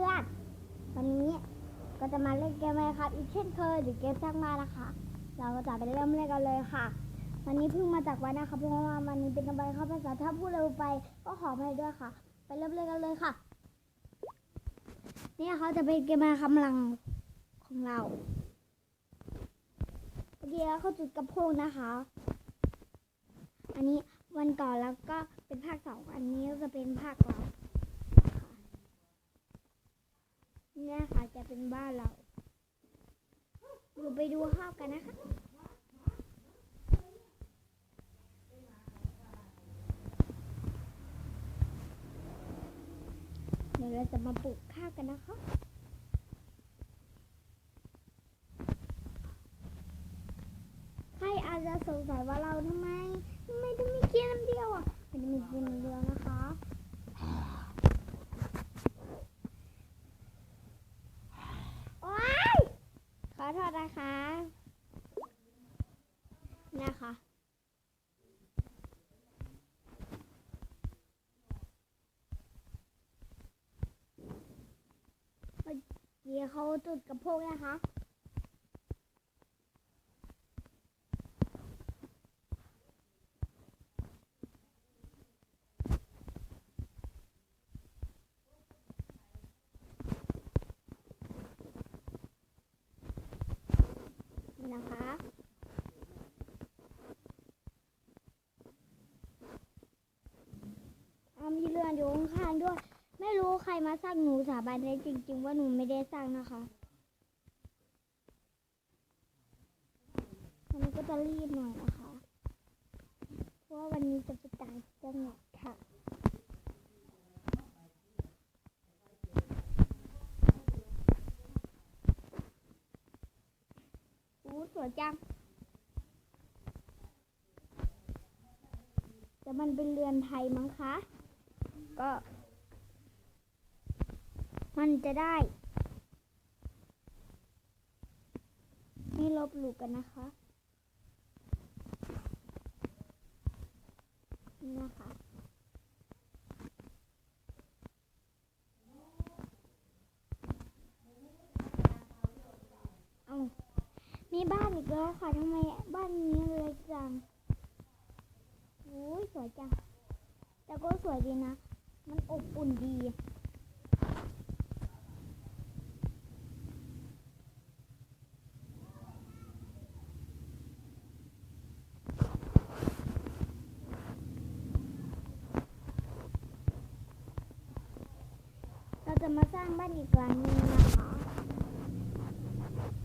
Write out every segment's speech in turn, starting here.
พื่อนๆ วันนี้ก็จะมาเล่นเกมอะไรครับอีกเช่นเคยหรือเกมสร้างบ้านนะคะ เราก็จะไปเริ่มเล่นกันเลยค่ะ วันนี้เพิ่งมาจากวัดนะคะเพราะว่าวันนี้เป็นวันเข้าภาษาถ้าพูดเร็วไปก็ขออภัยด้วยค่ะ ไปเริ่มเล่นกันเลยค่ะ นี่เขาจะเป็นเกมอะไรคำลังของเราเมื่อกี้เขาจุดกระโพงนะคะ อันนี้วันก่อนแล้วก็เป็นภาคสองอันนี้ก็จะเป็นภาคเราค่ะ เนี่ยค่ะจะเป็นบ้านเราเราไปดูภาพกันนะคะเดี๋ยวเราจะมาปลูกข้าวกันนะคะใครอาจจะสงสัยว่าเราทำไมทำไมถึงมีเกียร์น้ำเดียวอะมันจะมีเกียร์น้ำเดียวนะคะโอ๊ยขอโทษ นะคะนะคะเดี๋ยวเขาจุดกระโพกนะคะ นะคะ เอามีเรือนอยู่ข้างๆด้วย ไม่รู้ใครมาสร้างหนูสาบานได้จริง ๆ ว่าหนูไม่ได้สร้างนะคะวันนี้ก็จะรีบหน่อยนะคะ เพราะว่าวันนี้จะไปต่างจังหวัดค่ะ อู้ สวยจัง แต่มันเป็นเรือนไทยมั้งคะ ก็ มันจะได้ ไม่ลบหลู่กันนะคะนี่นะคะ เอา มีบ้านอีกแล้วค่ะทำไมบ้านนี้เล็กจังโอ้ยสวยจัง แต่ก็สวยดีนะ มันอบอุ่นดีเราจะมาสร้างบ้านอีกหลังนึงนะ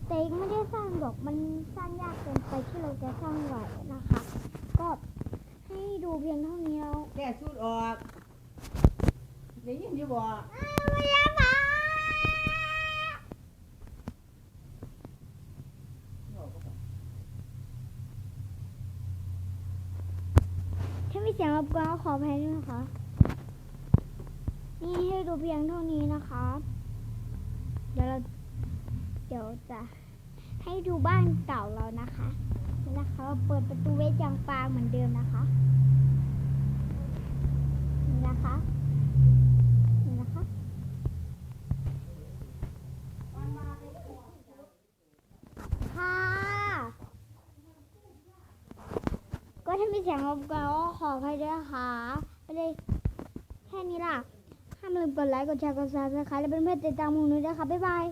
แต่ยังไม่ได้สร้างหรอกมันสร้างยากเกินไปที่เราจะสร้างไหวนะคะ ก็ให้ดูเพียงเท่านี้แล้วแก้สูดออกได้ยินอยู่บ่ไม่ได้มาถ้ามีเสียงรบกวนก็ขออภัยด้วยนะคะ นี่ให้ดูเพียงเท่านี้นะคะ เดี๋ยวเรา เดี๋ยวจะให้ดูบ้านเก่าเรานะคะนี่นะคะเราเปิดประตูไว้จังปางเหมือนเดิมนะคะนี่นะคะนี่นะคะค่ะก็ถ้ามีเสียงรบกวนก็ขออภัยด้วยนะคะไปเลยแค่นี้ล่ะห้ามลืมกดไลค์กดแชร์กดซับสไครต์และเป็นเพื่อนติดตามหมูนุ้ยด้วยค่ะบ๊ายบาย